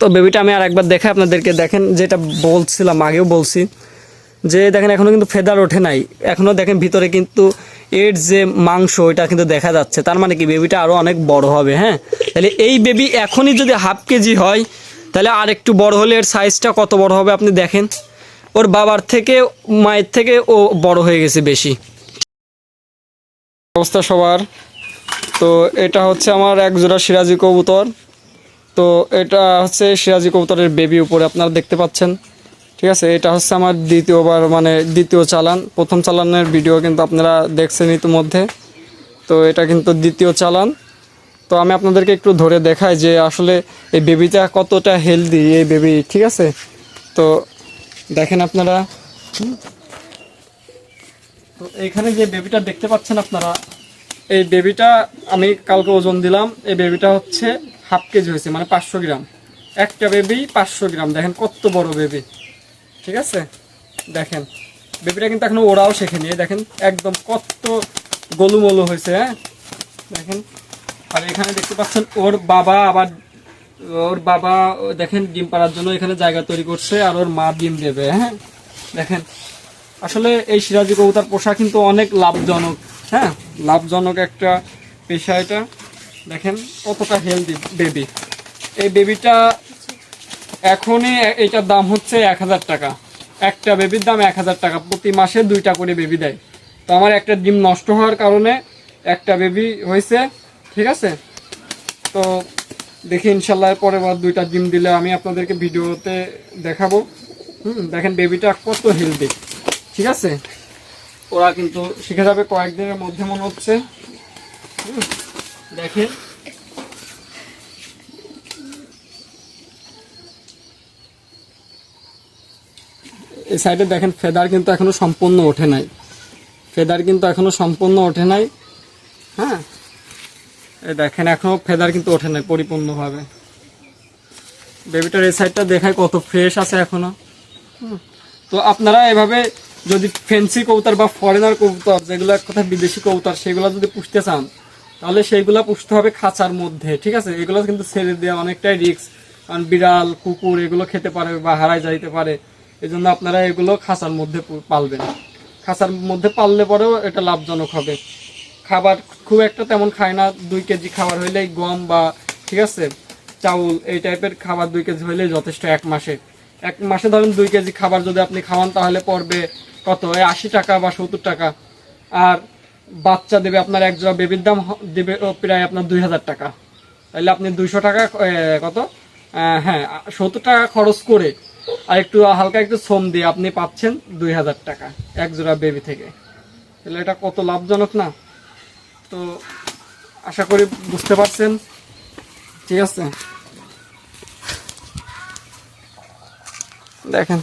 তো বেবিটা আমি আর একবার দেখে আপনাদেরকে দেখেন, যেটা বলছিলাম, আগেও বলছি, যে দেখেন এখনও কিন্তু ফেদার ওঠে নাই। এখনও দেখেন ভিতরে কিন্তু এর যে মাংস, ওইটা কিন্তু দেখা যাচ্ছে। তার মানে কি বেবিটা আরও অনেক বড় হবে হ্যাঁ? তাহলে এই বেবি এখনই যদি হাফ কেজি হয়, তাহলে আর একটু বড় হলে এর সাইজটা কত বড় হবে আপনি দেখেন? ওর বাবার থেকে, মায়ের থেকে ও বড় হয়ে গেছে বেশি। অবস্থা সবার। তো এটা হচ্ছে আমার এক জোড়া সিরাজি কবুতর। তো এটা হচ্ছে সিরাজি কবুতরের বেবি উপরে আপনারা দেখতে পাচ্ছেন। ঠিক আছে, এটা হচ্ছে আমার দ্বিতীয়বার মানে দ্বিতীয় চালান। প্রথম চালানের ভিডিও কিন্তু আপনারা দেখছেন ইতিমধ্যে। তো এটা কিন্তু দ্বিতীয় চালান। তো আমি আপনাদেরকে একটু ধরে দেখাই যে আসলে এই বেবিটা কতটা হেলদি এই বেবি ঠিক আছে? তো দেখেন আপনারা। তো এখানে যে বেবিটা দেখতে পাচ্ছেন আপনারা, এই বেবিটা আমি কালকে ওজন দিলাম। এই বেবিটা হচ্ছে হাফ কেজি হয়েছে মানে পাঁচশো গ্রাম। একটা বেবি পাঁচশো গ্রাম, দেখেন কত বড় বেবি ঠিক আছে? দেখেন বেবিটা কিন্তু এখনও ওরাও শেখেনি। দেখেন, একদম কত গলুমলু হয়েছে হ্যাঁ? দেখেন, আর এখানে দেখতে পাচ্ছেন, ওর বাবা আবার, ওর বাবা দেখেন, ডিম পাড়ার জন্য এখানে জায়গা তৈরি করছে, আর ওর মা ডিম দেবে হ্যাঁ? দেখেন, আসলে এই সিরাজি কবুতর পোষা কিন্তু অনেক লাভজনক হ্যাঁ? লাভজনক একটা পেশা এটা। দেখেন কতটা হেলদি বেবি এই বেবিটা এখনই এটার দাম হচ্ছে এক হাজার টাকা। একটা বেবির দাম এক হাজার টাকা। প্রতি মাসে দুইটা করে বেবি দেয়। তো আমার একটা ডিম নষ্ট হওয়ার কারণে একটা বেবি হয়েছে ঠিক আছে? তো দেখি ইনশাল্লাহ পরে বার দুইটা ডিম দিলে আমি আপনাদেরকে ভিডিওতে দেখাবো। হুম দেখেন বেবিটা কত হেলদি ঠিক আছে? ওরা কিন্তু শিখে যাবে কয়েকদিনের মধ্যে মনে হচ্ছে। হুম, দেখেন। এই সাইডে দেখেন, ফেদার কিন্তু এখনও সম্পূর্ণ ওঠে নাই। ফেদার কিন্তু এখনও সম্পূর্ণ ওঠে নাই। হ্যাঁ? দেখেন, এখনও ফেদার কিন্তু ওঠে নাই পরিপূর্ণভাবে। বেবিটার এই সাইডটা দেখায় কত ফ্রেশ আছে এখনও। তো আপনারা এভাবে যদি ফেন্সি কবুতর বা ফরেনার কবুতর, যেগুলো এক কথা বিদেশি কবুতর, সেগুলো যদি পুষতে চান তাহলে সেইগুলো পুষতে হবে খাঁচার মধ্যে, ঠিক আছে? এগুলো কিন্তু ছেড়ে দেওয়া অনেকটাই রিস্ক কারণ বিড়াল, কুকুর এগুলো খেতে পারে বা হারায় যাইতে পারে। এই জন্য আপনারা এগুলো খাঁচার মধ্যে পালবেন। খাঁচার মধ্যে পাললে পরেও এটা লাভজনক হবে। খাবার খুব একটা তেমন খায় না, দুই কেজি খাবার হইলেই গম বা, ঠিক আছে? চাউল, এই টাইপের খাবার দুই কেজি হইলেই যথেষ্ট এক মাসে। এক মাসে ধরেন দুই কেজি খাবার যদি আপনি খাওয়ান, তাহলে পড়বে কত? আশি টাকা বা সত্তর টাকা। আর বাচ্চা দেবে আপনার এক জোড়া বেবির দাম দেবে প্রায় আপনার দুই হাজার টাকা। তাহলে আপনি দুইশো টাকা কত? হ্যাঁ সত্তর টাকা খরচ করে আর একটু হালকা একটু শ্রম দিয়ে আপনি পাচ্ছেন দুই হাজার টাকা এক জোড়া বেবি থেকে। তাহলে এটা কত লাভজনক না? তো আশা করি বুঝতে পারছেন। ঠিক আছে? দেখেন।